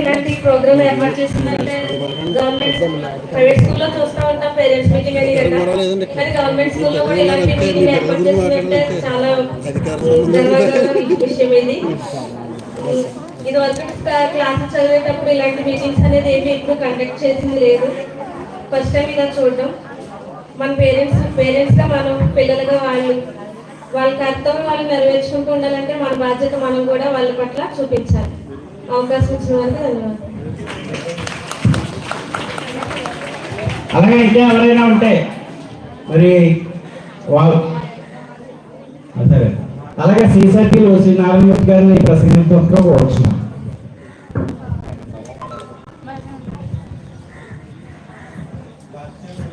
ఇలాంటి ప్రోగ్రామ్ ఏర్పాటు చేసిందంటే గవర్నమెంట్ ప్రైవేట్ స్కూల్లో చూస్తూ ఉంటాం పేరెంట్స్ మీటింగ్ అని కదా. కానీ గవర్నమెంట్ స్కూల్లో కూడా ఇలాంటి మీటింగ్ ఏర్పాటు చేసిందంటే చాలా విషయం ఇది. ఇది వరకు క్లాసెస్ చదివేటప్పుడు ఇలాంటి మీటింగ్స్ అనేది ఏమి ఎక్కువ కండక్ట్ చేసింది లేదు. ఫస్ట్ టైం ఇలా చూడడం. మన పేరెంట్స్ పేరెంట్స్గా మనం పిల్లలుగా వాళ్ళు వాళ్ళ కర్తవ్యం వాళ్ళు నెరవేర్చుకుంటూ ఉండాలంటే మన బాధ్యత మనం కూడా వాళ్ళ పట్ల చూపించాలి. అవకాశం ఇచ్చిన వారికి ధన్యవాదాలు అలాగే ఇంకా ఎవరైనా ఉంటే మరి వాళ్ళు సరే. అలాగే సీసర్టీలు శ్రీ నారాయణ గారిని ప్రసంగించడంతో కోరుచున్నాం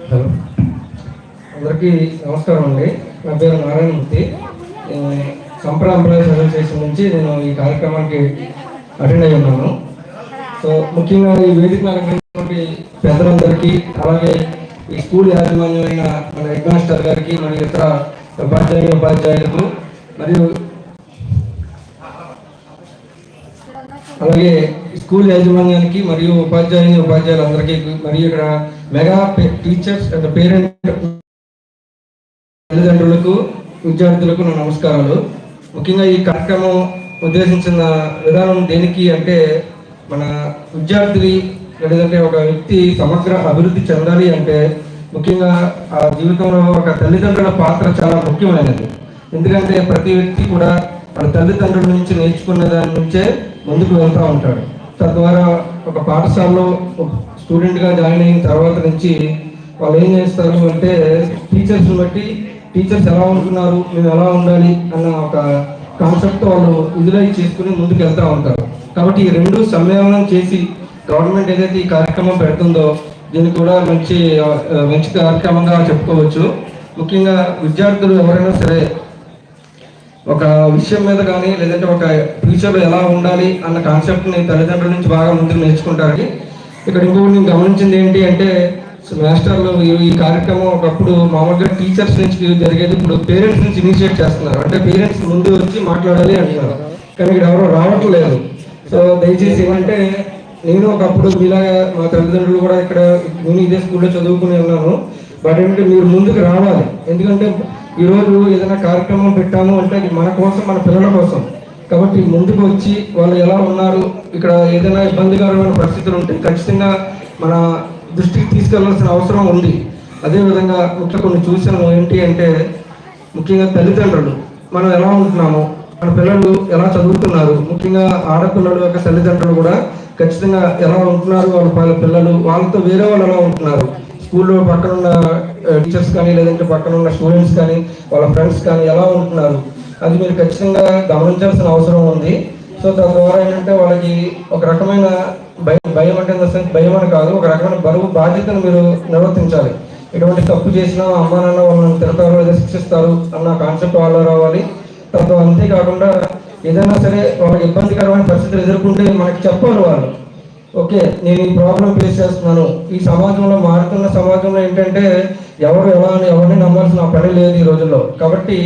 హలో. అందరికీ నమస్కారం అండి. నా పేరు నారాయణమూర్తి. సంప్రదాయ సంప్ర అసోసియేషన్ నుంచి నేను ఈ కార్యక్రమానికి అటెండ్ అయి ఉన్నాను సో ముఖ్యంగా ఈ వేదిక అలంకరించినటువంటి పెద్దలందరికీ అలాగే ఈ స్కూల్ యాజమాన్యమైన మన హెడ్ మాస్టర్ గారికి మరియు ఇతర ఉపాధ్యాయులు ఉపాధ్యాయులకు మరియు అలాగే స్కూల్ యాజమాన్యానికి మరియు ఉపాధ్యాయుని ఉపాధ్యాయులందరికీ మరియు ఇక్కడ మెగా టీచర్స్ అండ్ పేరెంట్ తల్లిదండ్రులకు విద్యార్థులకు నా నమస్కారాలు. ముఖ్యంగా ఈ కార్యక్రమం ఉద్దేశించిన విధానం దేనికి అంటే మన విద్యార్థి లేదంటే ఒక వ్యక్తి సమగ్ర అభివృద్ధి చెందాలి అంటే ముఖ్యంగా ఆ జీవితంలో ఒక తల్లిదండ్రుల పాత్ర చాలా ముఖ్యమైనది. ఎందుకంటే ప్రతి వ్యక్తి కూడా వాళ్ళ తల్లిదండ్రుల నుంచి నేర్చుకున్న దాని నుంచే ముందుకు వెళ్తూ ఉంటాడు. తద్వారా ఒక పాఠశాలలో స్టూడెంట్గా జాయిన్ అయిన తర్వాత నుంచి వాళ్ళు ఏం చేస్తారు అంటే టీచర్స్ని బట్టి టీచర్స్ ఎలా ఉంటున్నారు మేము ఎలా ఉండాలి అన్న ఒక కాన్సెప్ట్ వాళ్ళు విజువలైజ్ చేసుకుని ముందుకు వెళ్తూ ఉంటారు. కాబట్టి ఈ రెండు సమ్మేళనం చేసి గవర్నమెంట్ ఏదైతే ఈ కార్యక్రమం పెడుతుందో దీన్ని కూడా మంచి మంచి కార్యక్రమంగా చెప్పుకోవచ్చు. ముఖ్యంగా విద్యార్థులు ఎవరైనా సరే ఒక విషయం మీద కానీ లేదంటే ఒక ఫ్యూచర్లో ఎలా ఉండాలి అన్న కాన్సెప్ట్ని తల్లిదండ్రుల నుంచి బాగా ముందుకు నేర్చుకుంటారని ఇక్కడ ఇంకొకటి నేను గమనించింది ఏంటి అంటే మాస్టర్లు ఈ- ఈ కార్యక్రమం ఒకప్పుడు మామూలుగా టీచర్స్ నుంచి జరిగేది. ఇప్పుడు పేరెంట్స్ నుంచి ఇనిషియేట్ చేస్తున్నారు. అంటే పేరెంట్స్ ముందు వచ్చి మాట్లాడాలి అంటున్నారు. కానీ ఇక్కడ ఎవరు రావట్లేదు సో దయచేసి ఏమంటే నేను ఒకప్పుడు మీలాగా మా తల్లిదండ్రులు కూడా ఇక్కడ నేను ఇదే స్కూల్లో చదువుకుని ఉన్నాను. బట్ ఏంటంటే మీరు ముందుకు రావాలి. ఎందుకంటే ఈరోజు ఏదైనా కార్యక్రమం పెట్టాము అంటే అది మన కోసం మన పిల్లల కోసం. కాబట్టి ముందుకు వచ్చి వాళ్ళు ఎలా ఉన్నారు ఇక్కడ ఏదైనా ఇబ్బందికరమైన పరిస్థితులు ఉంటే ఖచ్చితంగా మన దృష్టికి తీసుకెళ్ళాల్సిన అవసరం ఉంది. అదేవిధంగా ఇట్లా కొన్ని చూసాము ఏంటి అంటే ముఖ్యంగా తల్లిదండ్రులు. మనం ఎలా ఉంటున్నాము? మన పిల్లలు ఎలా చదువుతున్నారు? ముఖ్యంగా ఆడపిల్లల యొక్క తల్లిదండ్రులు కూడా ఖచ్చితంగా ఎలా ఉంటున్నారు? వాళ్ళ వాళ్ళ పిల్లలు వాళ్ళతో వేరే వాళ్ళు ఎలా ఉంటున్నారు? స్కూల్లో పక్కన ఉన్న టీచర్స్ కానీ లేదంటే పక్కన ఉన్న స్టూడెంట్స్ కానీ వాళ్ళ ఫ్రెండ్స్ కానీ ఎలా ఉంటున్నారు? అది మీరు ఖచ్చితంగా గమనించాల్సిన అవసరం ఉంది. సో తద్వారా ఏంటంటే వాళ్ళకి ఒక రకమైన భయం భయం అంటే భయం అని కాదు. ఒక రకమైన బరువు బాధ్యతను మీరు నిర్వర్తించాలి. ఎటువంటి తప్పు చేసినా అమ్మా నాన్న వాళ్ళని తిడతారు లేదా శిక్షిస్తారు అన్న కాన్సెప్ట్ వాళ్ళు రావాలి. తద్వారా అంతేకాకుండా ఏదైనా సరే వాళ్ళకి ఇబ్బందికరమైన పరిస్థితులు ఎదుర్కొంటే మనకి చెప్పాలి వాళ్ళు. ఓకే నేను ఈ ప్రాబ్లం ఫేస్ చేస్తున్నాను. ఈ సమాజంలో మారుతున్న సమాజంలో ఏంటంటే ఎవరు ఎలా అని ఎవరిని నమ్మాల్సిన పని లేదు ఈ రోజుల్లో. కాబట్టి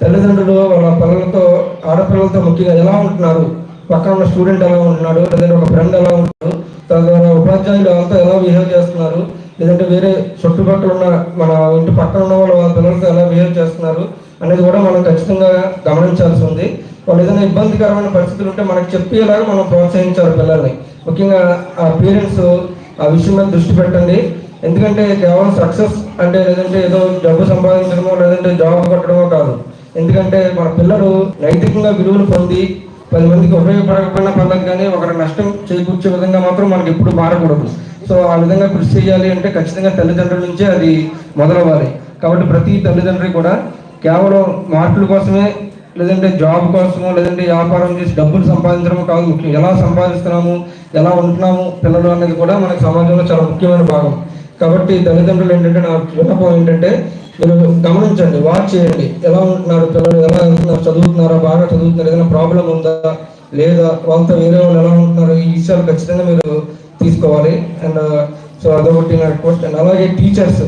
తల్లిదండ్రులు వాళ్ళ పిల్లలతో ఆడపిల్లలతో ముఖ్యంగా ఎలా ఉంటున్నారు? పక్కన ఉన్న స్టూడెంట్ ఎలా ఉంటున్నాడు? లేదంటే ఒక ఫ్రెండ్ ఎలా ఉంటాడు తద్వారా ఉపాధ్యాయులు అంతా ఎలా బిహేవ్ చేస్తున్నారు? లేదంటే వేరే చుట్టుపక్కల ఉన్న మన ఇంటి పక్కన ఉన్న వాళ్ళు వాళ్ళ పిల్లలతో ఎలా బిహేవ్ చేస్తున్నారు? అనేది కూడా మనం ఖచ్చితంగా గమనించాల్సి ఉంది. వాళ్ళు ఏదైనా ఇబ్బందికరమైన పరిస్థితులు ఉంటే మనకు చెప్పేలాగా మనం ప్రోత్సహించాలి పిల్లల్ని. ముఖ్యంగా ఆ పేరెంట్స్ ఆ విషయం మీద దృష్టి పెట్టండి. ఎందుకంటే కేవలం సక్సెస్ అంటే లేదంటే ఏదో డబ్బు సంపాదించడమో లేదంటే జాబ్ కొట్టడమో కాదు. ఎందుకంటే మన పిల్లలు నైతికంగా విలువలు పొంది పది మందికి ఉపయోగపడకపోయినా పర్లేదు కానీ ఒకరికి నష్టం చేకూర్చే విధంగా మాత్రం మనకి ఎప్పుడు మారకూడదు. సో ఆ విధంగా కృషి చేయాలి అంటే ఖచ్చితంగా తల్లిదండ్రుల నుంచే అది మొదలవ్వాలి. కాబట్టి ప్రతి తల్లిదండ్రి కూడా కేవలం మార్కుల కోసమే లేదంటే జాబ్ కోసమో లేదంటే వ్యాపారం చేసి డబ్బులు సంపాదించడం కాదు ముఖ్యం ఎలా సంపాదిస్తున్నాము ఎలా ఉంటున్నాము పిల్లలు అనేది కూడా మనకి సమాజంలో చాలా ముఖ్యమైన భాగం. కాబట్టి తల్లిదండ్రులు ఏంటంటే నా విన్నపం ఏంటంటే మీరు గమనించండి వాచ్ చేయండి. ఎలా ఉంటున్నారు పిల్లలు ఎలా వెళ్తున్నారు చదువుతున్నారా బాగా చదువుతున్నారు ఏదైనా ప్రాబ్లం ఉందా లేదా వాళ్ళతో వేరే వాళ్ళు ఎలా ఉంటున్నారు ఈ విషయాలు ఖచ్చితంగా మీరు తీసుకోవాలి. అండ్ సో uh, అదొకటి నా రిక్వెస్ట్ అండ్ అలాగే టీచర్స్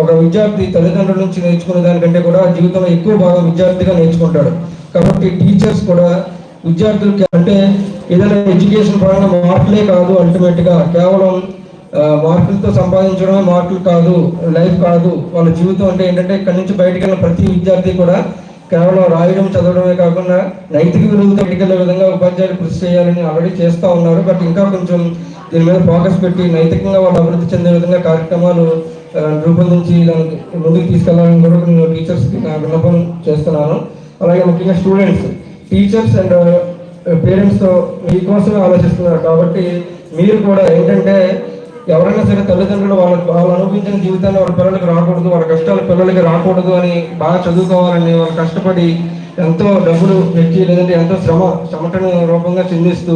ఒక విద్యార్థి తల్లిదండ్రుల నుంచి నేర్చుకునే దానికంటే కూడా జీవితంలో ఎక్కువ భాగం విద్యార్థిగా నేర్చుకుంటాడు. కాబట్టి టీచర్స్ కూడా విద్యార్థులకి అంటే ఏదైనా ఎడ్యుకేషన్ పరంగా మార్పులే కాదు అల్టిమేట్గా కేవలం మార్కులతో సంపాదించడం మార్కులు కాదు లైఫ్ కాదు. వాళ్ళ జీవితం అంటే ఏంటంటే ఇక్కడి నుంచి బయటకు వెళ్ళిన ప్రతి విద్యార్థి కూడా కేవలం రాయడం చదవడమే కాకుండా నైతిక విలువలతో బయటకు వెళ్ళే విధంగా ఉపాధ్యాయులు కృషి చేయాలని ఆల్రెడీ చేస్తూ ఉన్నారు. బట్ ఇంకా కొంచెం దీని మీద ఫోకస్ పెట్టి నైతికంగా వాళ్ళు అభివృద్ధి చెందే విధంగా కార్యక్రమాలు రూపొందించి దానికి ముందుకు తీసుకెళ్ళాలని కూడా నేను టీచర్స్కి నా విన్నపం చేస్తున్నాను. అలాగే ముఖ్యంగా స్టూడెంట్స్ టీచర్స్ అండ్ పేరెంట్స్తో మీకోసమే ఆలోచిస్తున్నారు. కాబట్టి మీరు కూడా ఏంటంటే ఎవరైనా సరే తల్లిదండ్రులు వాళ్ళ వాళ్ళు అనుభవించిన జీవితాన్ని వాళ్ళ పిల్లలకి రాకూడదు వాళ్ళ కష్టాలు పిల్లలకి రాకూడదు అని బాగా చదువుకోవాలని వాళ్ళు కష్టపడి ఎంతో డబ్బులు పెట్టి లేదంటే ఎంతో శ్రమ చెమటను రూపంగా చెందిస్తూ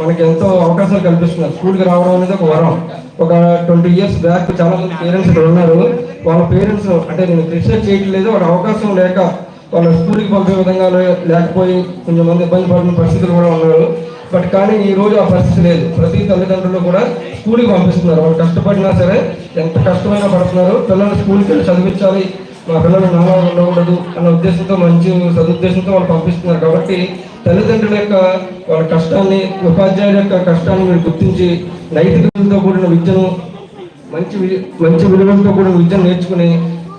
మనకి ఎంతో అవకాశాలు కల్పిస్తున్నారు. స్కూల్కి రావడం అనేది ఒక వరం. ఒక ట్వంటీ ఇయర్స్ బ్యాక్ చాలా మంది పేరెంట్స్ ఇక్కడ ఉన్నారు. వాళ్ళ పేరెంట్స్ అంటే నేను రీసెర్చ్ చేయట్లేదు వాళ్ళ అవకాశం లేక వాళ్ళ స్కూల్కి పంపే విధంగా లేకపోయి కొంచెం మంది ఇబ్బంది పడిన పరిస్థితులు కూడా ఉన్నారు. బట్ కానీ ఈ రోజు ఆ పరిస్థితి లేదు. ప్రతి తల్లిదండ్రులు కూడా స్కూల్కి పంపిస్తున్నారు. వాళ్ళు కష్టపడినా సరే ఎంత కష్టమైనా పడుతున్నారు. పిల్లల్ని స్కూల్కి వెళ్ళి చదివించాలి. మా పిల్లలు నాలా ఉండకూడదు అన్న ఉద్దేశంతో మంచి సదుద్దేశంతో వాళ్ళు పంపిస్తున్నారు. కాబట్టి తల్లిదండ్రుల యొక్క వాళ్ళ కష్టాన్ని ఉపాధ్యాయుల యొక్క కష్టాన్ని మీరు గుర్తించి నైతికతతో కూడిన విద్యను మంచి మంచి విలువలతో కూడిన విద్యను నేర్చుకుని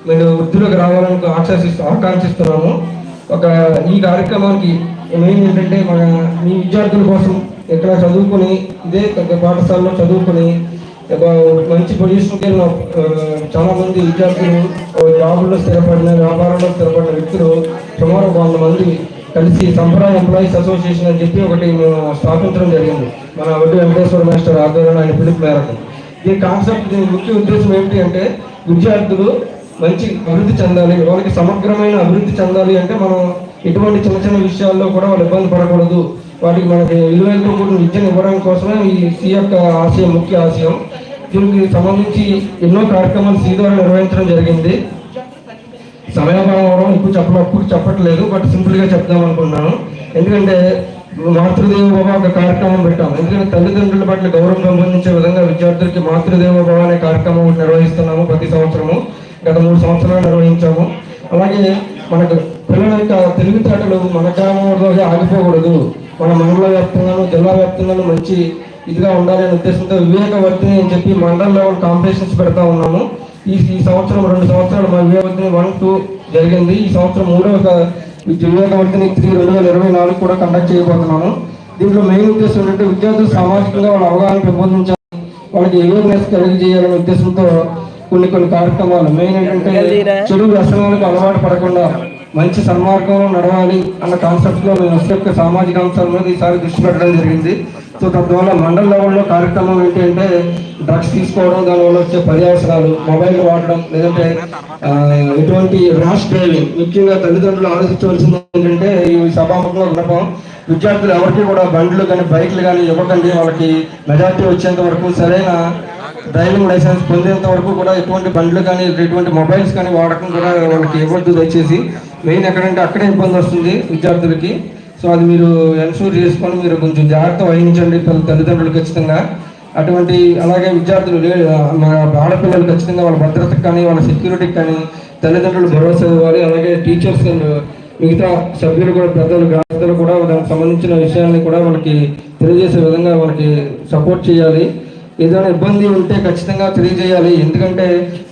మీరు వృద్ధిలోకి రావాలని ఆకాశిస్తూ ఆకాంక్షిస్తున్నాము. ఒక ఈ కార్యక్రమానికి మెయిన్ ఏంటంటే మన మీ విద్యార్థుల కోసం ఇక్కడ చదువుకుని ఇదే పాఠశాలలో చదువుకుని ఒక మంచి పొజిషన్కి వెళ్ళిన చాలామంది విద్యార్థులు జాబుల్లో స్థిరపడిన వ్యాపారంలో స్థిరపడిన వ్యక్తులు సుమారు వంద మంది కలిసి సంప్రదాయ ఎంప్లాయీస్ అసోసియేషన్ అని చెప్పి ఒకటి మేము స్థాపించడం జరిగింది. మన వడ్డీ వెంకటేశ్వర మాస్టర్ ఆధ్వర్యంలో ఆయన పిలుపు మేరకు. ఈ కాన్సెప్ట్ దీని ముఖ్య ఉద్దేశం ఏమిటి అంటే విద్యార్థులు మంచి అభివృద్ధి చెందాలి వాళ్ళకి సమగ్రమైన అభివృద్ధి చెందాలి అంటే మనం ఎటువంటి చిన్న చిన్న విషయాల్లో కూడా వాళ్ళు ఇబ్బంది పడకూడదు. వాటికి మనకి విలువలతో కూడిన విద్యను ఇవ్వడం కోసమే ఈ సి యొక్క ఆశయం ముఖ్య ఆశయం. దీనికి సంబంధించి ఎన్నో కార్యక్రమాలు సి ద్వారా నిర్వహించడం జరిగింది. సమయాభావం అవడం ఇప్పుడు చెప్పడం అప్పుడు చెప్పట్లేదు బట్ సింపుల్గా చెప్దాం అనుకున్నాను ఎందుకంటే మాతృదేవ భవ ఒక కార్యక్రమం పెట్టాం ఎందుకంటే తల్లిదండ్రుల పట్ల గౌరవం పెంపొందించే విధంగా విద్యార్థులకి మాతృదేవ భవ అనే కార్యక్రమం నిర్వహిస్తున్నాము ప్రతి సంవత్సరము. గత మూడు సంవత్సరాలు నిర్వహించాము. అలాగే మనకు పిల్లల యొక్క తెలివితేటలు మన గ్రామంలోనే ఆగిపోకూడదు. మన మండల వ్యాప్తంగాను జిల్లా వ్యాప్తంగాను మంచి ఇదిగా ఉండాలి అనే ఉద్దేశంతో వివేకవర్తిని అని చెప్పి మండల లెవెల్ కాంపిటీషన్స్ పెడతా ఉన్నాము. ఈ ఈ సంవత్సరం రెండు సంవత్సరాలు మా వివేకవర్తిని వన్ టూ జరిగింది. ఈ సంవత్సరం మూడవ వివేకవర్తిని త్రీ రెండు వేల ఇరవై నాలుగు కూడా కండక్ట్ చేయబోతున్నాము. దీంట్లో మెయిన్ ఉద్దేశం ఏంటంటే విద్యార్థులు సామాజికంగా వాళ్ళ అవగాహన పెంపొందించాలి. వాళ్ళకి అవేర్నెస్ కలిగజేయాలనే ఉద్దేశంతో కొన్ని కొన్ని కార్యక్రమాలు. మెయిన్ ఏంటంటే చెడు వ్యసనాలకు అలవాటు పడకుండా మంచి సన్మార్గంలో నడవాలి అన్న కాన్సెప్ట్లో మేము యొక్క సామాజిక అంశాల మీద ఈసారి దృష్టి పెట్టడం జరిగింది. సో తద్వారా మండల లెవెల్లో కార్యక్రమం ఏంటి అంటే డ్రగ్స్ తీసుకోవడం దానివల్ల వచ్చే పర్యావసరాలు మొబైల్ వాడడం లేదంటే ఎటువంటి ర్యాష్ డ్రైవింగ్ ముఖ్యంగా తల్లిదండ్రులు ఆలోచించవలసింది ఏంటంటే ఈ సభాముఖంలో విన్నపం విద్యార్థులు ఎవరికి కూడా బండ్లు కానీ బైక్లు కానీ ఇవ్వకండి. వాళ్ళకి మెజార్టీ వచ్చేంత వరకు సరైన డ్రైవింగ్ లైసెన్స్ పొందేంత వరకు కూడా ఎటువంటి బండ్లు కానీ ఎటువంటి మొబైల్స్ కానీ వాడకం కూడా వాళ్ళకి ఇవ్వద్దు దయచేసి. మెయిన్ ఎక్కడంటే అక్కడే ఇబ్బంది వస్తుంది విద్యార్థులకి. సో అది మీరు ఎన్షూర్ చేసుకొని మీరు కొంచెం జాగ్రత్త వహించండి తల్లిదండ్రులు ఖచ్చితంగా. అటువంటి అలాగే విద్యార్థులు ఆడపిల్లలు ఖచ్చితంగా వాళ్ళ భద్రతకు కానీ వాళ్ళ సెక్యూరిటీకి కానీ తల్లిదండ్రులు భరోసా ఇవ్వాలి. అలాగే టీచర్స్ అండ్ మిగతా సభ్యులు కూడా పెద్దలు గ్రామాలు కూడా దానికి సంబంధించిన విషయాన్ని కూడా వాళ్ళకి తెలియజేసే విధంగా వాళ్ళకి సపోర్ట్ చేయాలి. ఏదైనా ఇబ్బంది ఉంటే ఖచ్చితంగా తెలియజేయాలి. ఎందుకంటే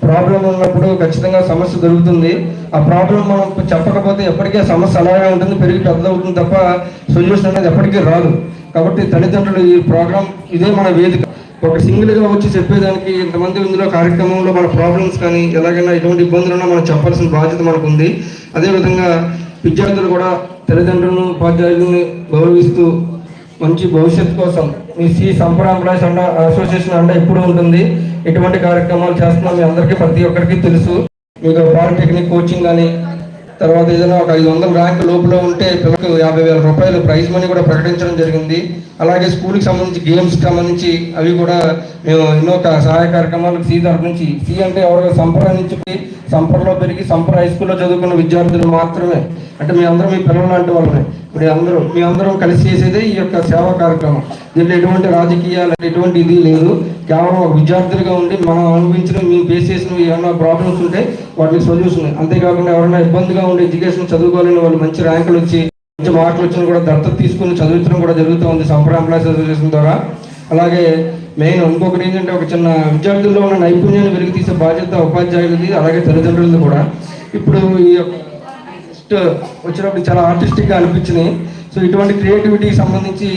ప్రాబ్లం ఉన్నప్పుడు ఖచ్చితంగా సమస్య దొరుకుతుంది. ఆ ప్రాబ్లం మనం చెప్పకపోతే ఎప్పటికే సమస్య అలాగే ఉంటుంది పెరిగి పెద్దవుతుంది తప్ప సొల్యూషన్ అనేది ఎప్పటికీ రాదు. కాబట్టి తల్లిదండ్రులు ఈ ప్రోగ్రామ్ ఇదే మన వేదిక. ఒక సింగిల్గా వచ్చి చెప్పేదానికి ఇంతమంది ఇందులో కార్యక్రమంలో మన ప్రాబ్లమ్స్ కానీ ఎలాగైనా ఎటువంటి ఇబ్బందులు ఉన్నా మనం చెప్పాల్సిన బాధ్యత మనకు ఉంది అదేవిధంగా విద్యార్థులు కూడా తల్లిదండ్రులను ఉపాధ్యాయులను గౌరవిస్తూ మంచి భవిష్యత్తు కోసం మీ శ్రీ సంప్రదాయ అండ అసోసియేషన్ అండ ఎప్పుడు ఉంటుంది. ఎటువంటి కార్యక్రమాలు చేస్తున్నాం మీ అందరికీ ప్రతి ఒక్కరికి తెలుసు. మీకు పాలిటెక్నిక్ కోచింగ్ కానీ తర్వాత ఏదైనా ఒక ఐదు వందల ర్యాంక్ లోపల ఉంటే పిల్లలకు యాభై వేల రూపాయలు ప్రైజ్ మనీ కూడా ప్రకటించడం జరిగింది. అలాగే స్కూల్కి సంబంధించి గేమ్స్ సంబంధించి అవి కూడా మేము ఎన్నో సహాయ కార్యక్రమాలకు సీ తరఫు నుంచి సీ అంటే ఎవరు సంప్రదాయ నుంచి పెరిగి సంపర హై స్కూల్లో చదువుకున్న విద్యార్థులు మాత్రమే. అంటే మీ అందరూ మీ పిల్లలు లాంటి వాళ్ళమే. ఇప్పుడు అందరూ మీ అందరం కలిసి చేసేదే ఈ యొక్క సేవా కార్యక్రమం. దీంట్లో ఎటువంటి రాజకీయాలు ఎటువంటి ఇది లేదు. కేవలం ఒక విద్యార్థులుగా ఉండి మనం అనుభవించిన మేము ఫేస్ చేసిన ఏమైనా ప్రాబ్లమ్స్ ఉంటే వాటికి సొల్యూషన్ అంతేకాకుండా ఎవరైనా ఇబ్బందిగా ఉండే ఎడ్యుకేషన్ చదువుకోవాలని వాళ్ళు మంచి ర్యాంకులు వచ్చి మంచి మార్కులు వచ్చిన కూడా దత్తత తీసుకుని చదివించడం కూడా జరుగుతూ ఉంది సంపర్ ఎంప్లాయీస్ అసోసియేషన్ ద్వారా. అలాగే మెయిన్ ఇంకొకటి ఏంటంటే ఒక చిన్న విద్యార్థుల్లో ఉన్న నైపుణ్యాన్ని వెలికి తీసే బాధ్యత ఉపాధ్యాయులది అలాగే తల్లిదండ్రులది కూడా. ఇప్పుడు ఈ యొక్క ఫస్ట్ వచ్చినప్పుడు చాలా ఆర్టిస్టిక్గా అనిపించినాయి సో ఇటువంటి క్రియేటివిటీకి సంబంధించి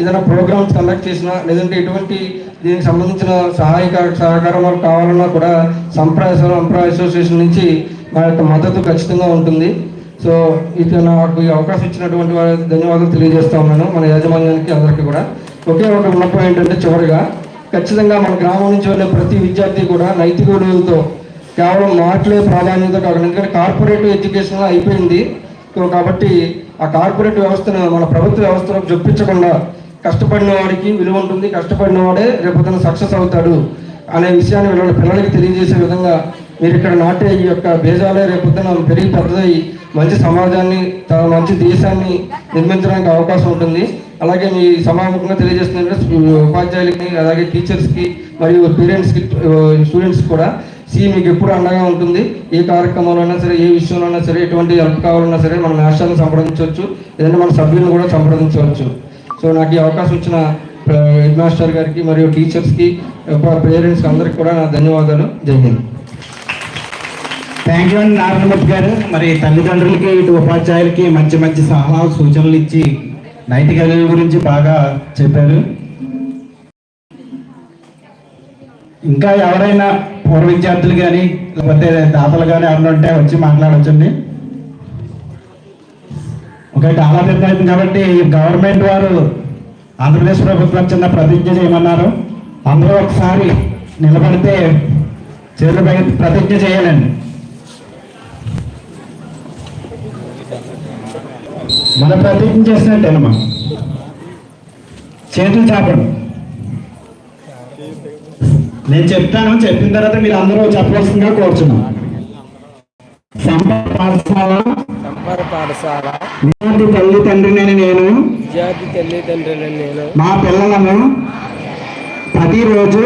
ఏదైనా ప్రోగ్రామ్స్ కండక్ట్ చేసినా లేదంటే ఎటువంటి దీనికి సంబంధించిన సహాయక సహకారం కావాలన్నా కూడా సంప్రదాయ సంప్రదాయ అసోసియేషన్ నుంచి మా యొక్క మద్దతు ఖచ్చితంగా ఉంటుంది. సో ఇది నాకు ఈ అవకాశం ఇచ్చినటువంటి వారికి ధన్యవాదాలు తెలియజేస్తా ఉన్నాను మన యాజమాన్యానికి అందరికీ కూడా. ఒకే ఒక ఉన్నప్పుడు ఏంటంటే చివరిగా ఖచ్చితంగా మన గ్రామం నుంచి వెళ్ళే ప్రతి విద్యార్థి కూడా నైతిక విలువలతో కేవలం మాటలే ప్రాధాన్యత కాకుండా ఎందుకంటే కార్పొరేట్ ఎడ్యుకేషన్ అయిపోయింది. సో కాబట్టి ఆ కార్పొరేట్ వ్యవస్థను మన ప్రభుత్వ వ్యవస్థలో జొప్పించకుండా కష్టపడిన వాడికి విలువ ఉంటుంది. కష్టపడిన వాడే రేపొద్దున సక్సెస్ అవుతాడు అనే విషయాన్ని వీళ్ళ పిల్లలకి తెలియజేసే విధంగా మీరు ఇక్కడ నాటే ఈ యొక్క బేజాలే రేపొద్దున పెరిగి పెద్దదై మంచి సమాజాన్ని మంచి దేశాన్ని నిర్మించడానికి అవకాశం ఉంటుంది. అలాగే మీ సమాముఖంగా తెలియజేస్తున్నట్టు ఉపాధ్యాయులకి అలాగే టీచర్స్కి మరియు పేరెంట్స్కి స్టూడెంట్స్ కూడా సి మీకు ఎప్పుడు అండగా ఉంటుంది? ఏ కార్యక్రమంలో అయినా సరే ఏ విషయంలో అయినా సరే ఎటువంటి హెల్ప్ కావాలన్నా సరే మన నేషనల్ని సంప్రదించవచ్చు. లేదంటే మన సభ్యులను కూడా సంప్రదించవచ్చు. సో నాకు ఈ అవకాశం ఇచ్చిన హెడ్ మాస్టర్ గారికి మరియు టీచర్స్కి పేరెంట్స్కి అందరికి కూడా నా ధన్యవాదాలు. జై హింద్. థ్యాంక్ యూ అండి నారాయణమూర్తి గారు. మరి తల్లిదండ్రులకి ఇటు ఉపాధ్యాయులకి మంచి మంచి సలహా సూచనలు ఇచ్చి నైతిక గురించి బాగా చెప్పారు. ఇంకా ఎవరైనా పూర్వ విద్యార్థులు కానీ లేకపోతే దాతలు కానీ ఎవరైనా ఉంటే వచ్చి మాట్లాడొచ్చండి. ఒక చాలా పెద్ద కాబట్టి గవర్నమెంట్ వారు ఆంధ్రప్రదేశ్ ప్రభుత్వం చిన్న ప్రతిజ్ఞ చేయమన్నారు. అందరూ ఒకసారి నిలబడితే చేతులపై ప్రతిజ్ఞ చేయాలండి. మన ప్రతిజ్ఞ చేసినట్టేనమ్మా. చేతులు చాపడం. నేను చెప్తాను చెప్పిన తర్వాత మీరు అందరూ చెప్పవలసిందిగా కోరుచున్నాం. సంపద పాఠశాల. సంపర పాఠశాల. విద్యార్థి తల్లి తండ్రిని నేను. విద్యార్థి తల్లిదండ్రులను నేను. మా పిల్లలను ప్రతిరోజు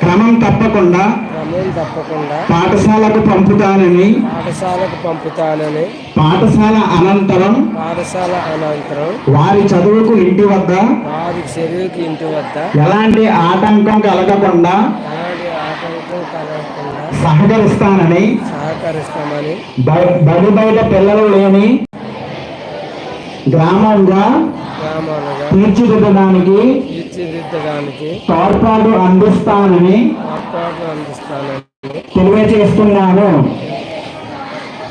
క్రమం తప్పకుండా క్రమం తప్పకుండా పాఠశాలకు పంపుతానని పాఠశాలకు పంపుతానని పాఠశాల అనంతరం పాఠశాల అనంతరం వారి చదువుకు ఇంటి వద్ద వారి చెరువుకి ఇంటి వద్ద ఎలాంటి ఆటంకం కలగకుండా సహకరిస్తానని సహకరిస్తామని బడి బయట పిల్లలు లేని గ్రామంగా తీర్చిదిద్దడానికి తీర్చిదిద్దడానికి తోడ్పాటు అందిస్తానని తెలియజేస్తున్నాను.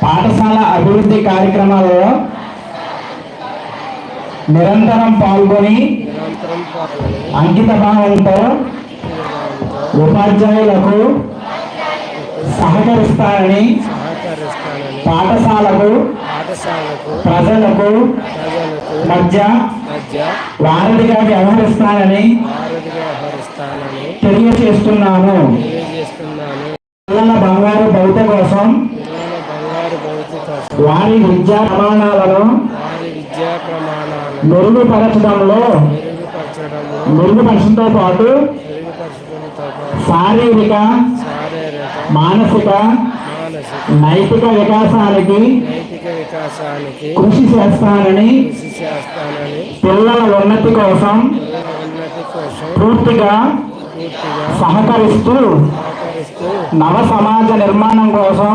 పాఠశాల అభివృద్ధి కార్యక్రమాలలో నిరంతరం పాల్గొని అంకిత భావంతో ఉపాధ్యాయులకు సహకరిస్తానని పాఠశాలకు పాఠశాలకు ప్రజలకు మధ్య మధ్య వారధిగా వ్యవహరిస్తానని వారధిగా వ్యవహరిస్తానని తెలియజేస్తున్నాను. తెలియజేస్తున్నాను. పిల్లల బంగారు భవిత కోసం బంగారు వారి విద్యా ప్రమాణాలను వారి విద్యా ప్రమాణాలను మెరుగుపరచడంలో మెరుగుపరచడంతో పాటు శారీరక మానసిక నైతిక వికాసానికి నైతిక వికాసానికి కృషి చేస్తానని కృషి చేస్తానని పిల్లల ఉన్నతి కోసం పిల్లల ఉన్నతి కోసం పూర్తిగా పూర్తిగా సహకరిస్తూ నవ సమాజ నిర్మాణం కోసం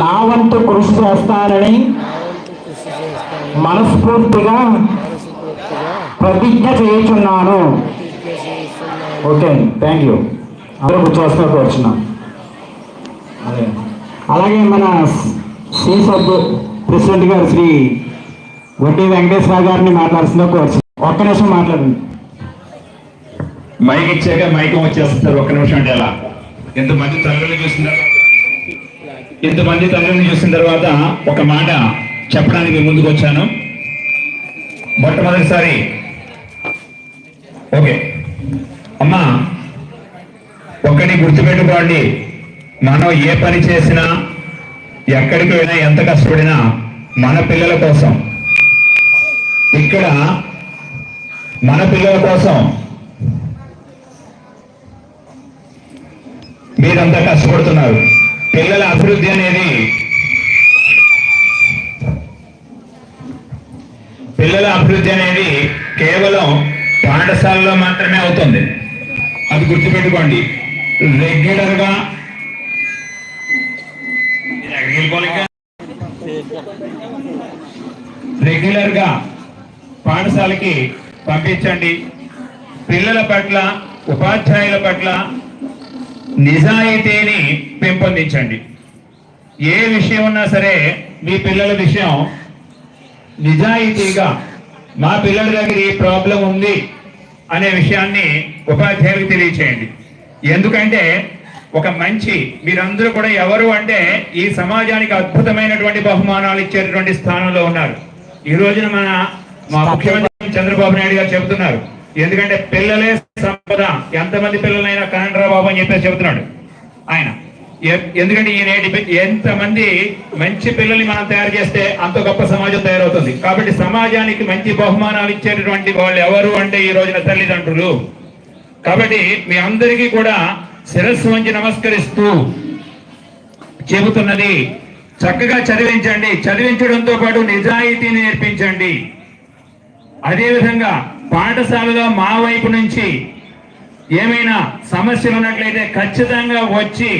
నా వంతు కృషి చేస్తానని మనస్ఫూర్తిగా ప్రతిజ్ఞ చేయుచున్నాను. ఓకే థ్యాంక్ యూ అందరూ కూర్చోవలసిన కోరుచున్నాం అదే అలాగే మన శ్రీ సబ్ ప్రెసిడెంట్ గారు శ్రీ వడ్డీ వెంకటేశ్వర గారిని మాట్లాడుతుందో కోరుచు ఒక్క నిమిషం మాట్లాడండి. మైక్ ఇచ్చాక మైకం వచ్చేస్తారు ఒక్క నిమిషం అంటే ఎలా ఇంతమంది తల్లులు చూసిన తర్వాత ఇంతమంది తల్లులను చూసిన తర్వాత ఒక మాట చెప్పడానికి ముందుకు వచ్చాను. మొట్టమొదటిసారి ఓకే. అమ్మా ఒక్కటి గుర్తుపెట్టుకోండి. మనం ఏ పని చేసినా ఎక్కడికి వెళ్ళినా ఎంత కష్టపడినా మన పిల్లల కోసం. ఇక్కడ మన పిల్లల కోసం. మీరంతా కష్టపడుతున్నారు. పిల్లల అభివృద్ధి అనేది పిల్లల అభివృద్ధి అనేది కేవలం పాఠశాలలో మాత్రమే అవుతుంది. అది గుర్తుపెట్టుకోండి. రెగ్యులర్ పాఠశాలకి పంపించండి. పిల్లల పట్ల ఉపాధ్యాయుల పట్ల నిజాయితీని పెంపొందించండి. ఏ విషయం ఉన్నా సరే మీ పిల్లల విషయం నిజాయితీగా మా పిల్లల దగ్గర ఈ ప్రాబ్లం ఉంది అనే విషయాన్ని ఉపాధ్యాయులకు తెలియచేయండి. ఎందుకంటే ఒక మంచి మీరందరూ కూడా ఎవరు అంటే ఈ సమాజానికి అద్భుతమైనటువంటి బహుమానాలు ఇచ్చేటటువంటి స్థానంలో ఉన్నారు. ఈ రోజున మన మా ముఖ్యమంత్రి చంద్రబాబు నాయుడు గారు చెబుతున్నారు. ఎందుకంటే పిల్లలే సంపద ఎంతమంది పిల్లలైనా కనండ్రా బాబు అని చెప్పేసి చెబుతున్నాడు ఆయన. ఎందుకంటే ఈ నేటి ఎంతమంది మంచి పిల్లల్ని మనం తయారు చేస్తే అంత గొప్ప సమాజం తయారవుతుంది. కాబట్టి సమాజానికి మంచి బహుమానాలు ఇచ్చేటటువంటి వాళ్ళు ఎవరు అంటే ఈ రోజున తల్లిదండ్రులు. కాబట్టి మీ అందరికీ కూడా శిరస్సు వంచి నమస్కరిస్తూ చెబుతున్నది. చక్కగా చదివించండి. చదివించడంతో పాటు నిజాయితీని నేర్పించండి. అదేవిధంగా పాఠశాలలో మా వైపు నుంచి ఏమైనా సమస్యలు ఉన్నట్లయితే ఖచ్చితంగా వచ్చి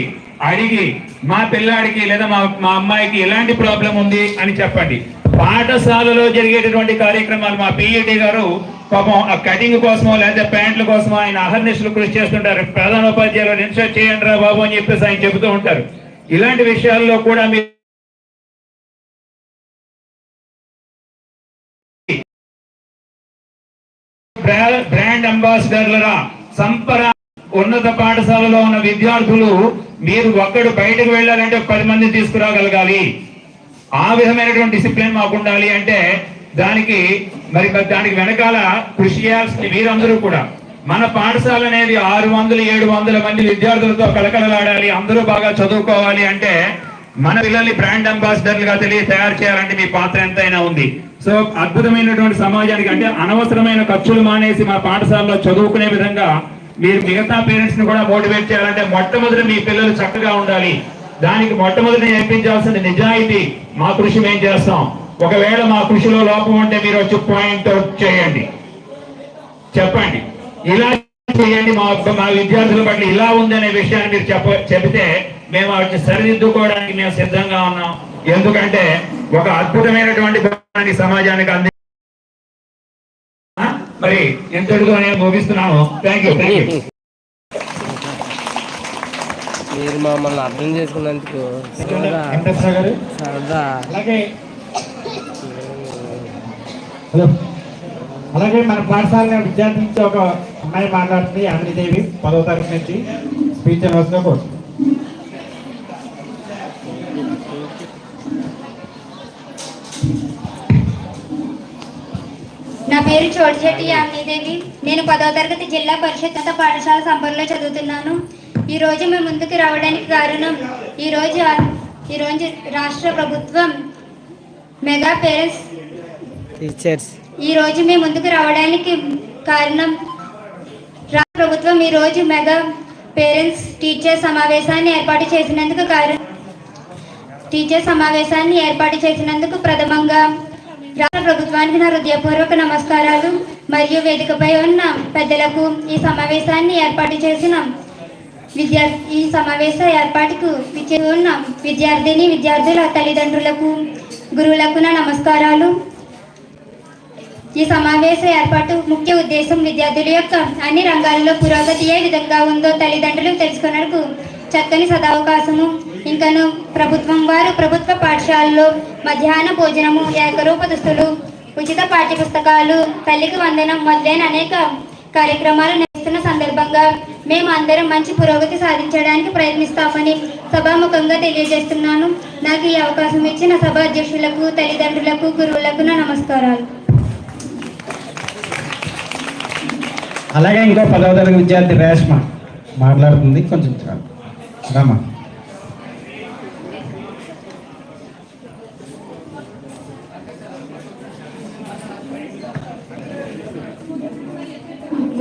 అడిగి మా పిల్లాడికి లేదా మా మా అమ్మాయికి ఎలాంటి ప్రాబ్లం ఉంది అని చెప్పండి. పాఠశాలలో జరిగేటటువంటి కార్యక్రమాలు మా పిఈటి గారు పాపం ఆ కటింగ్ కోసమో లేదా ప్యాంట్ల కోసమో ఆయన అహర్నిశలు కృషి చేస్తుంటారు. ప్రధాన ఉపాధ్యాయులు ఇన్స్టర్ట్ చేయండి రా బాబు అని చెప్పేసి ఆయన చెబుతూ ఉంటారు. ఇలాంటి విషయాల్లో కూడా మీరు బ్రాండ్ అంబాసిడర్లరా సంపర ఉన్నత పాఠశాలలో ఉన్న విద్యార్థులు మీరు ఒక్కడు బయటకు వెళ్ళాలంటే పది మంది తీసుకురాగలగాలి. ఆ విధమైనటువంటి డిసిప్లిన్ మాకు ఉండాలి అంటే దానికి మరి దానికి వెనకాల కృషి చేయాల్సిన మీరందరూ కూడా. మన పాఠశాల అనేది ఆరు వందలు ఏడు వందల మంది విద్యార్థులతో కలకలలాడాలి అందరూ బాగా చదువుకోవాలి అంటే మన పిల్లల్ని బ్రాండ్ అంబాసిడర్లుగా తెలియ తయారు చేయాలంటే మీ పాత్ర ఎంతైనా ఉంది. సో అద్భుతమైనటువంటి సమాజానికి అంటే అనవసరమైన ఖర్చులు మానేసి మా పాఠశాలలో చదువుకునే విధంగా మీరు మిగతా పేరెంట్స్ని కూడా మోటివేట్ చేయాలంటే మొట్టమొదటి మీ పిల్లలు చక్కగా ఉండాలి. దానికి మొట్టమొదటి నేర్పించాల్సిన నిజాయితీ. మా కృషి మేము చేస్తాం. ఒకవేళ మా కృషిలో లోపం ఉంటే మీరు వచ్చి పాయింట్ అవుట్ చేయండి. చెప్పండి. ఇలా చేయండి మా మా విద్యార్థుల పట్ల ఇలా ఉందనే విషయాన్ని మీరు చెప్ప చెబితే మేము వాటిని సరిదిద్దుకోవడానికి మేము సిద్ధంగా ఉన్నాం. ఎందుకంటే ఒక అద్భుతమైనటువంటి బహుమానాన్ని సమాజానికి అంది? మరి ఎంతటితో నేను ముగిస్తున్నాను థ్యాంక్ యూ థ్యాంక్ యూ మీరు మమ్మల్ని అర్థం చేసుకున్నందుకు సరదా అలాగే. హలో. అలాగే మన పాఠశాల విద్యార్థి నుంచి ఒక అమ్మాయి మాట్లాడుతుంది ఆంధ్రదేవి పదవ తరగతి నుంచి స్పీచ్ అనవసరంగా కోరుతుంది. నా పేరు చోటిశెట్టి యామినీదేవి. నేను పదవ తరగతి జిల్లా పరిషత్ పాఠశాల సంపర్లో చదువుతున్నాను. ఈ రోజు మేము ముందుకు రావడానికి కారణం ఈ రోజు ఈ రోజు రాష్ట్ర ప్రభుత్వం మెగా పేరెంట్స్ టీచర్స్. ఈ రోజు మేము ముందుకు రావడానికి కారణం రాష్ట్ర ప్రభుత్వం ఈ రోజు మెగా పేరెంట్స్ టీచర్ సమావేశాన్ని ఏర్పాటు చేసినందుకు కారణం టీచర్ సమావేశాన్ని ఏర్పాటు చేసినందుకు ప్రథమంగా రాష్ట్ర ప్రభుత్వానికి నా హృదయపూర్వక నమస్కారాలు మరియు వేదికపై ఉన్న పెద్దలకు ఈ సమావేశాన్ని ఏర్పాటు చేసిన. విద్యా ఈ సమావేశ ఏర్పాటుకు విచ్చి ఉన్న విద్యార్థిని విద్యార్థుల తల్లిదండ్రులకు గురువులకు నా నమస్కారాలు. ఈ సమావేశ ఏర్పాటు ముఖ్య ఉద్దేశం విద్యార్థుల యొక్క అన్ని రంగాల్లో పురోగతి ఏ విధంగా ఉందో తల్లిదండ్రులు తెలుసుకున్నకు చక్కని సదావకాశము. ఇంకను ప్రభుత్వం వారు ప్రభుత్వ పాఠశాలలో మధ్యాహ్న భోజనము ఏకరూప దుస్తులు ఉచిత పాఠ్య పుస్తకాలు తల్లికి వందనం మొదలైన అనేక కార్యక్రమాలు నిర్వహిస్తున్న సందర్భంగా మేము అందరం మంచి పురోగతి సాధించడానికి ప్రయత్నిస్తామని సభాముఖంగా తెలియజేస్తున్నాను. నాకు ఈ అవకాశం ఇచ్చిన సభ అధ్యక్షులకు తల్లిదండ్రులకు గురువులకు నా నమస్కారాలు. అలాగే ఇంకో పదవ తరగతి విద్యార్థి రేష్మ మాట్లాడుతుంది. కొంచెం చాలు. Good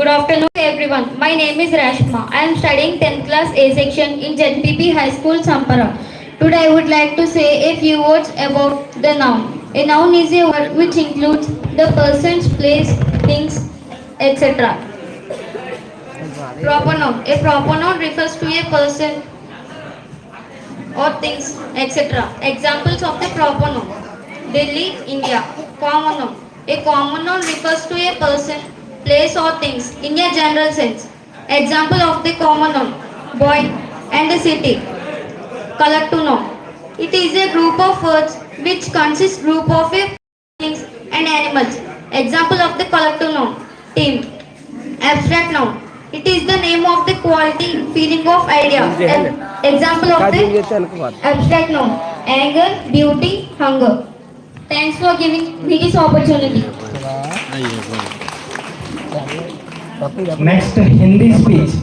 afternoon everyone. My name is Rashma. I am studying 10th class A section in ZPP High School Sampara. Today I would like to say a few words about the noun. A noun is a word which includes the persons, place, things, etc. Proper noun. A proper noun refers to a person or things, etc. Examples of the proper noun. Delhi, India. Common noun. A common noun refers to a person, place or things in a general sense. Example of the common noun. Boy and the city. Collective noun. It is a group of words which consists group of a things and animals. Example of the collective noun. Team. Abstract noun. It is the name of the quality, feeling of idea. Example of this abstract noun anger, beauty, hunger. Thanks for giving me this opportunity. Next Hindi speech.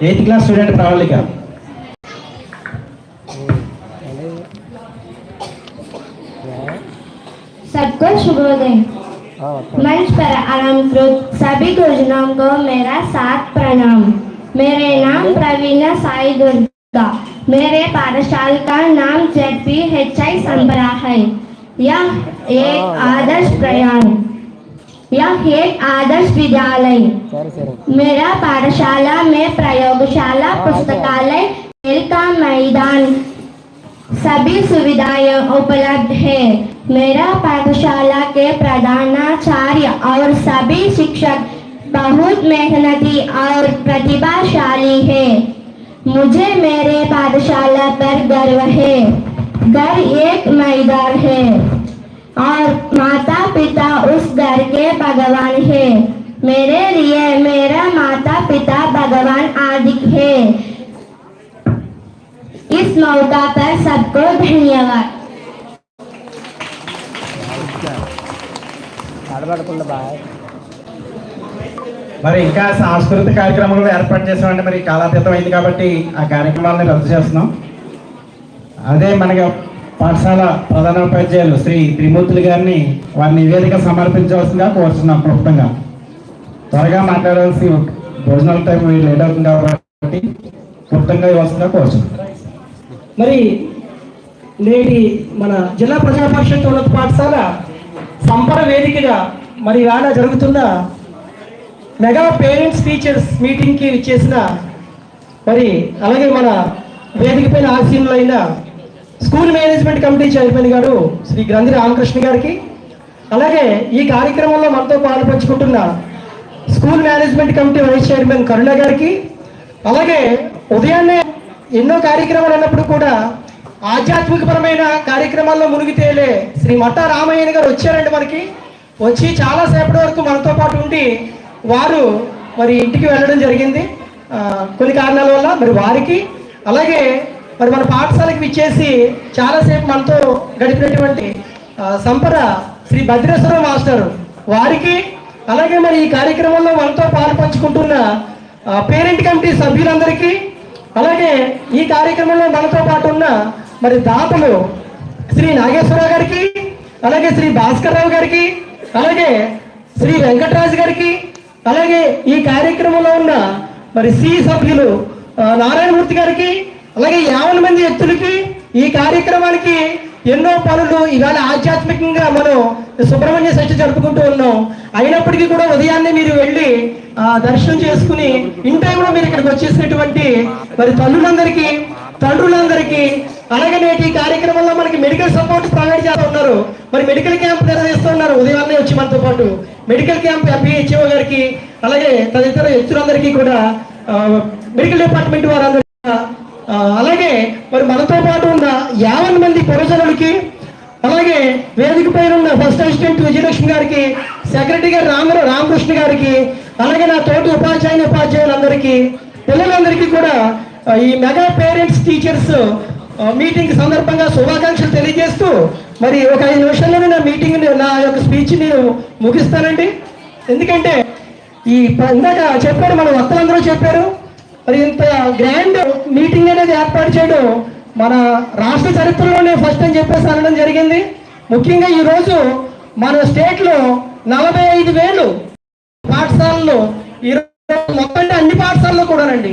Eighth class student Pravalika. सबको शुभोदय मंच पर आराम सभी गुरुजनों को मेरा साथ प्रणाम मेरे नाम प्रवीणा साई दुर्गा। मेरे पाठशाल का नाम जेपी एच आई संबरा है। यह एक हाँ, हाँ। आदर्श प्रयाण। यह एक आदर्श विद्यालय। मेरा पाठशाला में प्रयोगशाला हाँ, पुस्तकालय खेल का मैदान सभी सुविधाएँ उपलब्ध है। मेरा पाठशाला के प्रधानाचार्य और सभी शिक्षक बहुत मेहनती और प्रतिभाशाली है मुझे मेरे पाठशाला पर गर्व है घर एक मैदान है और माता पिता उस घर के भगवान है मेरे लिए मेरा माता पिता भगवान आदि है इस मौका पर सबको धन्यवाद ఆడబడకుండా బాగా మరి ఇంకా సాంస్కృతిక కార్యక్రమాలు కూడా ఏర్పాటు చేసామంటే మరి కాలాతీతం అయింది కాబట్టి ఆ కార్యక్రమాలని రద్దు చేస్తున్నాం. అదే మనకి పాఠశాల ప్రధానోపాధ్యాయులు శ్రీ త్రిమూర్తులు గారిని వారి నివేదిక సమర్పించవలసిందిగా కోరుతున్నాం క్లుప్తంగా త్వరగా మాట్లాడాల్సి భోజనాల టైం లేట్ అవుతుంది కాబట్టి క్లుప్తంగా ఇవ్వాల్సిందిగా కోరుతున్నాం మరి నేటి మన జిల్లా ప్రజా పరిషత్ ఉన్నత పాఠశాల సంపద వేదికగా మరి ఇవాళ జరుగుతున్న మెగా పేరెంట్స్ టీచర్స్ మీటింగ్కి ఇచ్చేసిన మరి అలాగే మన వేదిక పైన అయిన స్కూల్ మేనేజ్మెంట్ కమిటీ చైర్మన్ గారు శ్రీ గ్రంథి రామకృష్ణ గారికి అలాగే ఈ కార్యక్రమంలో మనతో పాల్పంచుకుంటున్న school management committee vice chairman Karuna గారికి అలాగే ఉదయాన్నే ఎన్నో కార్యక్రమాలు అన్నప్పుడు కూడా ఆధ్యాత్మికపరమైన కార్యక్రమాల్లో మునిగి తేలే శ్రీ మట్టా రామయ్యన్ గారు వచ్చారండి మనకి. వచ్చి చాలా సేపటి వరకు మనతో పాటు ఉండి వారు మరి ఇంటికి వెళ్ళడం జరిగింది. కొన్ని కారణాల వల్ల మరి వారికి అలాగే మరి మన పాఠశాలకు విచ్చేసి చాలాసేపు మనతో గడిపినటువంటి సంపద శ్రీ భద్రేశ్వర మాస్టర్ వారికి అలాగే మరి ఈ కార్యక్రమంలో మనతో పాలు పంచుకుంటున్న పేరెంట్ కమిటీ సభ్యులందరికీ అలాగే ఈ కార్యక్రమంలో మనతో పాటు ఉన్న మరి దాతలు శ్రీ నాగేశ్వరరావు గారికి అలాగే శ్రీ భాస్కర్ రావు గారికి అలాగే శ్రీ వెంకటరాజు గారికి అలాగే ఈ కార్యక్రమంలో ఉన్న మరి సి సభ్యులు నారాయణమూర్తి గారికి అలాగే యాభై మంది వ్యక్తులకి ఈ కార్యక్రమానికి ఎన్నో పనులు ఇవాళ ఆధ్యాత్మికంగా మనం సుబ్రహ్మణ్య షష్ఠి జరుపుకుంటూ ఉన్నాం. అయినప్పటికీ కూడా ఉదయాన్నే మీరు వెళ్ళి ఆ, దర్శనం చేసుకుని ఇన్ టైంలో మీరు ఇక్కడికి వచ్చేసినటువంటి మరి తల్లులందరికీ తండ్రులందరికీ అలాగే నేటి కార్యక్రమంలో మనకి మెడికల్ సపోర్ట్ ప్రొవైడ్ చేస్తూ ఉన్నారు. మరి మెడికల్ క్యాంప్ నిర్వహిస్తున్నారు ఉదయాన్నే వచ్చి మనతో పాటు మెడికల్ క్యాంప్ ఎంపీహెచ్ఓ గారికి అలాగే తదితర వ్యక్తులందరికీ కూడా మెడికల్ డిపార్ట్మెంట్ వారందరికీ కూడా, అలాగే మరి మనతో పాటు ఉన్న యావన్ మంది పురజనులకి అలాగే వేదిక పైన ఉన్న ఫస్ట్ అసిస్టెంట్ విజయలక్ష్మి గారికి సెక్రటరీ గారు రామ రామకృష్ణ గారికి అలాగే నా తోటి ఉపాధ్యాయుని ఉపాధ్యాయులందరికీ పిల్లలందరికీ కూడా ఈ మెగా పేరెంట్స్ టీచర్స్ మీటింగ్ సందర్భంగా శుభాకాంక్షలు తెలియజేస్తూ మరి ఒక ఐదు నిమిషాల్లోనే నా మీటింగ్ నా యొక్క స్పీచ్ నేను ముగిస్తానండి. ఎందుకంటే ఈ ఇందాక చెప్పారు మన వక్తలందరూ చెప్పారు. మరి ఇంత గ్రాండ్ మీటింగ్ అనేది ఏర్పాటు చేయడం మన రాష్ట్ర చరిత్రలోనే ఫస్ట్ అని చెప్పేసి అనడం జరిగింది. ముఖ్యంగా ఈరోజు మన స్టేట్లో నలభై ఐదు వేలు పాఠశాలలో ఈ రోజు మొత్తం అన్ని పాఠశాలలో కూడానండి.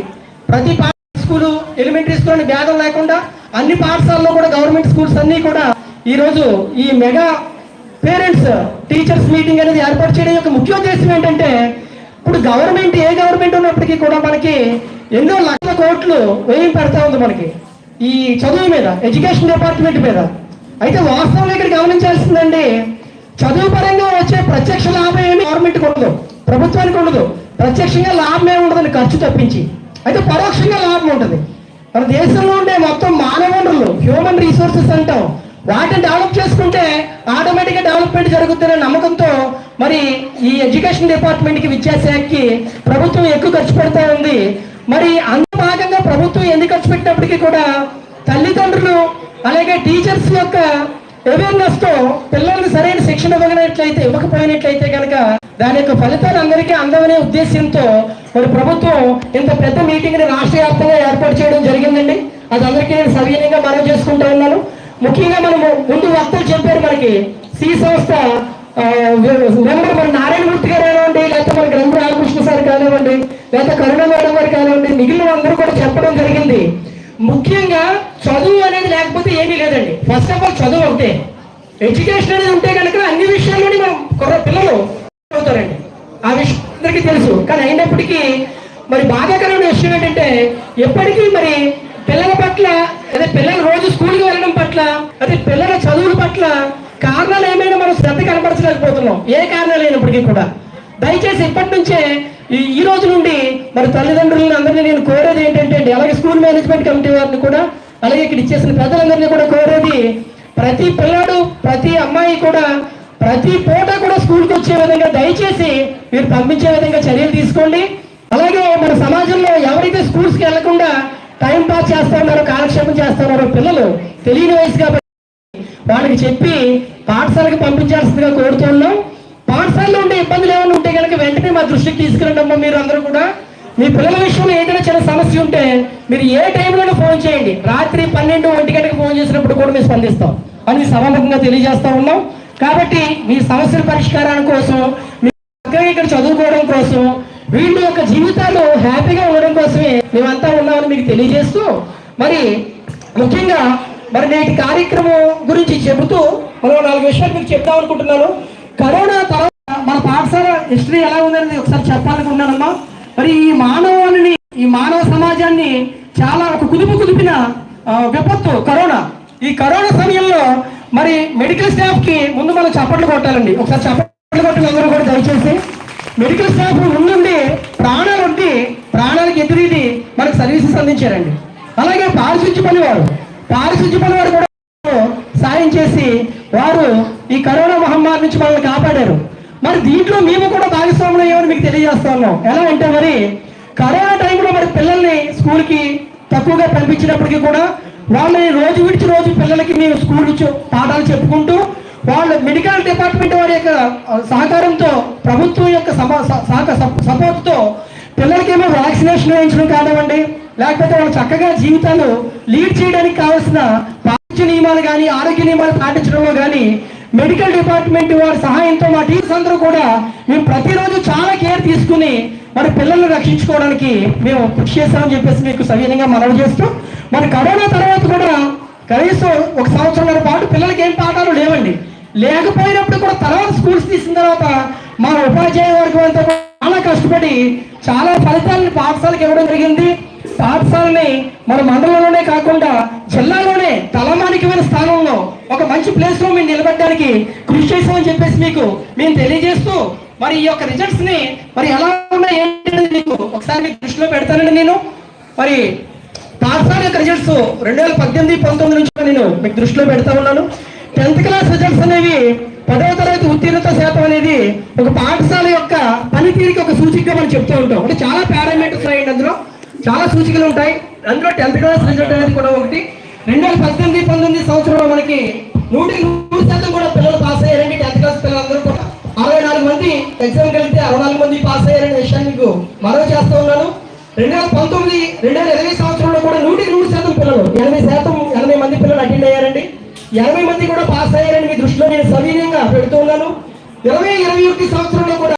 ప్రతి పాఠ స్కూల్ ఎలిమెంటరీ స్కూల్ అని భేదం లేకుండా అన్ని పాఠశాలలో కూడా గవర్నమెంట్ స్కూల్స్ అన్ని కూడా ఈరోజు ఈ మెగా పేరెంట్స్ టీచర్స్ మీటింగ్ అనేది ఏర్పాటు చేయడం యొక్క ముఖ్య ఉద్దేశం ఏంటంటే ఇప్పుడు గవర్నమెంట్ ఏ గవర్నమెంట్ ఉన్నప్పటికీ కూడా మనకి ఎన్నో లక్షల కోట్లు వ్యయం పెడతా ఉంది మనకి. ఈ చదువు మీద ఎడ్యుకేషన్ డిపార్ట్మెంట్ మీద. అయితే వాస్తవంగా ఇక్కడ గమనించాల్సిందండి చదువు పరంగా వచ్చే ప్రత్యక్ష లాభం ఏమి గవర్నమెంట్కి ఉండదు ప్రభుత్వానికి ఉండదు. ప్రత్యక్షంగా లాభం ఏమి ఉండదని ఖర్చు తప్పించి. అయితే పరోక్షంగా లాభం ఉంటుంది. మన దేశంలో ఉండే మొత్తం మానవ వనరులు హ్యూమన్ రీసోర్సెస్ అంటాం. వాటిని డెవలప్ చేసుకుంటే ఆటోమేటిక్గా డెవలప్మెంట్ జరుగుతుందనే నమ్మకంతో మరి ఈ ఎడ్యుకేషన్ డిపార్ట్మెంట్కి విద్యాశాఖకి ప్రభుత్వం ఎక్కువ ఖర్చు పెడతా ఉంది. మరి అంత భాగంగా ప్రభుత్వం ఎందుకు ఖర్చు పెట్టినప్పటికీ కూడా తల్లిదండ్రులు అలాగే టీచర్స్ యొక్క అవేర్నెస్తో పిల్లలకు సరైన శిక్షణ ఇవ్వనట్లయితే ఇవ్వకపోయినట్లయితే కనుక దాని యొక్క ఫలితాలు అందరికీ అందమనే ఉద్దేశంతో మరి ప్రభుత్వం ఇంత పెద్ద మీటింగ్ని రాష్ట్ర వ్యాప్తంగా ఏర్పాటు చేయడం జరిగిందండి. అది అందరికీ నేను సవినీయంగా మనం చేసుకుంటూ ఉన్నాను. ముఖ్యంగా మనము ముందు వక్తలు చెప్పారు మనకి సి సంస్థ మెంబర్ మన నారాయణమూర్తి గారు కానివ్వండి లేకపోతే మన గ్రంథ రామకృష్ణ సార్ కానివ్వండి లేకపోతే కరుణ మేడం గారు కానివ్వండి మిగిలిన అందరూ కూడా చెప్పడం జరిగింది. ముఖ్యంగా చదువు అనేది లేకపోతే ఏమీ లేదండి. ఫస్ట్ ఆఫ్ ఆల్ చదువు ఒకటే. ఎడ్యుకేషన్ అనేది ఉంటే కనుక అన్ని విషయాల్లోని మనం కొర పిల్లలు అవుతారండి ఆ విషయం అందరికీ తెలుసు. కానీ అయినప్పటికీ మరి బాధాకరమైన విషయం ఏంటంటే ఎప్పటికీ మరి పిల్లల పట్ల అదే పిల్లలు రోజు స్కూల్కి వెళ్ళడం పట్ల అదే పిల్లల చదువుల పట్ల కారణాలు ఏమైనా మనం శ్రద్ధ కనపరచలేకపోతున్నాం. ఏ కారణాలు అయినప్పటికీ కూడా. దయచేసి ఇప్పటి నుంచే ఈ రోజు నుండి మరి తల్లిదండ్రులను అందరినీ నేను కోరేది ఏంటంటే అలాగే స్కూల్ మేనేజ్మెంట్ కమిటీ వారిని కూడా అలాగే ఇక్కడ ఇచ్చేసిన పెద్దలందరినీ కూడా కోరేది ప్రతి పిల్లాడు ప్రతి అమ్మాయి కూడా ప్రతి పూట కూడా స్కూల్కి వచ్చే విధంగా దయచేసి మీరు పంపించే విధంగా చర్యలు తీసుకోండి. అలాగే మన సమాజంలో ఎవరైతే స్కూల్స్కి వెళ్ళకుండా టైం పాస్ చేస్తా ఉన్నారో కాలక్షేపం చేస్తా ఉన్నారో పిల్లలు తెలియని వయసు కాబట్టి వాళ్ళకి చెప్పి పాఠశాలకు పంపించాల్సిందిగా కోరుతున్నాం పాఠశాలలో ఉండే ఇబ్బందులు ఏమైనా ఉంటే కనుక వెంటనే మా దృష్టికి తీసుకురండి అమ్మా మీరు అందరూ కూడా. మీ పిల్లల విషయంలో ఏదైనా చిన్న సమస్య ఉంటే మీరు ఏ టైంలోనే ఫోన్ చేయండి. రాత్రి పన్నెండు ఒంటి గంటకి ఫోన్ చేసినప్పుడు కూడా మేము స్పందిస్తాం. అని సమానంగా తెలియజేస్తా ఉన్నాం. కాబట్టి మీ సమస్యల పరిష్కారం కోసం మీ ఇక్కడ చదువుకోవడం కోసం వీళ్ళ యొక్క జీవితాలు హ్యాపీగా ఉండడం కోసమే మేమంతా ఉన్నామని మీకు తెలియజేస్తూ మరి ముఖ్యంగా మరి నేటి కార్యక్రమం గురించి చెబుతూ మరో నాలుగు విషయాలు మీకు చెప్దాం అనుకుంటున్నాను. కరోనా తర్వాత మన పాఠశాల హిస్టరీ ఎలా ఉందనేది ఒకసారి చెప్పాలనుకుంటున్నానమ్మా. మరి ఈ మానవాళిని ఈ మానవ సమాజాన్ని చాలా ఒక కుదుపు కుదిపిన విపత్తు కరోనా. ఈ కరోనా సమయంలో మరి మెడికల్ స్టాఫ్కి ముందు మనం చప్పట్లు కొట్టాలండి. ఒకసారి చప్పట్లు కొట్టిన అందరూ కూడా దయచేసి మెడికల్ స్టాఫ్ ముందుండి ప్రాణాలు ఉండి ప్రాణాలకు ఎదురీది మనకు సర్వీసెస్ అందించారండి. అలాగే పారిశుద్ధ్య పనివారు పారిశుద్ధ్య పనివారు కూడా సాయం చేసి వారు ఈ కరోనా మహమ్మారి నుంచి మనల్ని కాపాడారు. మరి దీంట్లో మేము కూడా భాగస్వాములు అయ్యామని మీకు తెలియజేస్తా ఉన్నాం. ఎలా అంటే మరి కరోనా టైంలో మరి పిల్లల్ని స్కూల్కి తక్కువగా పంపించినప్పటికీ కూడా వాళ్ళని రోజు విడిచి రోజు పిల్లలకి మేము స్కూల్ పాఠాలు చెప్పుకుంటూ వాళ్ళ మెడికల్ డిపార్ట్మెంట్ వారి యొక్క సహకారంతో ప్రభుత్వం యొక్క సపోర్ట్తో పిల్లలకేమో వ్యాక్సినేషన్ వేయించడం కానివ్వండి లేకపోతే వాళ్ళు చక్కగా జీవితాలు లీడ్ చేయడానికి కావాల్సిన పాటించే నియమాలు కానీ ఆరోగ్య నియమాలు పాటించడంలో కానీ మెడికల్ డిపార్ట్మెంట్ వారి సహాయంతో మా టీచర్స్ అందరూ కూడా మేము ప్రతిరోజు చాలా కేర్ తీసుకుని మరి పిల్లల్ని రక్షించుకోవడానికి మేము కృషి చేస్తామని చెప్పేసి మీకు సవీనంగా మనవి చేస్తూ మరి కరోనా తర్వాత కూడా కనీసం ఒక సంవత్సరం పాటు పిల్లలకి ఏం పాఠాలు లేవండి. లేకపోయినప్పుడు కూడా తర్వాత స్కూల్స్ తీసిన తర్వాత మా ఉపాధ్యాయ వర్గం అంతా చాలా కష్టపడి చాలా ఫలితాలను పాఠశాలకు ఇవ్వడం జరిగింది. పాఠశాలని మన మండలంలోనే కాకుండా జిల్లాలోనే తలమానికమైన స్థానంలో ఒక మంచి ప్లేస్లో మేము నిలబెట్టడానికి కృషి చేసామని చెప్పేసి మీకు మేము తెలియజేస్తూ మరి ఈ యొక్క రిజల్ట్స్ని మరి ఎలా ఉన్నాయి ఏంటి మీకు ఒకసారి మీకు దృష్టిలో పెడతానండి నేను. మరి పాఠశాల యొక్క రిజల్ట్స్ రెండు వేల పద్దెనిమిది పంతొమ్మిది నుంచి నేను మీకు దృష్టిలో పెడతా ఉన్నాను. టెన్త్ క్లాస్ రిజల్ట్స్ అనేవి పదవ తరగతి ఉత్తీర్ణత శాతం అనేది ఒక పాఠశాల యొక్క పనితీరుకి ఒక సూచికగా మనం చెప్తూ ఉంటాం. అంటే చాలా పారామీటర్స్ ఉన్నాయండి అందులో. చాలా సూచికలు ఉంటాయి. అందులో టెన్త్ క్లాస్ రిజల్ట్ అనేది కూడా ఒకటి. రెండు వేల పద్దెనిమిది పంతొమ్మిది సంవత్సరంలో మనకి నూటికి నూరు శాతం కూడా పిల్లలు పాస్ అయ్యారండి టెన్త్ క్లాస్ పిల్లలందరూ కూడా. అరవై నాలుగు మంది ఎగ్జామ్ వెళ్తే అరవై నాలుగు మంది పాస్ అయ్యారనే విషయాన్ని మీకు మనవి చేస్తూ ఉన్నాను. రెండు వేల పంతొమ్మిది రెండు వేల ఇరవై సంవత్సరంలో కూడా నూటికి నూరు శాతం పిల్లలు ఎనభై శాతం ఎనభై మంది పిల్లలు అటెండ్ అయ్యారండి. ఎనభై మంది కూడా పాస్ అయ్యారని మీ దృష్టిలో నేను సవీనంగా పెడుతూ ఉన్నాను. ఇరవై ఇరవై ఒకటి సంవత్సరంలో కూడా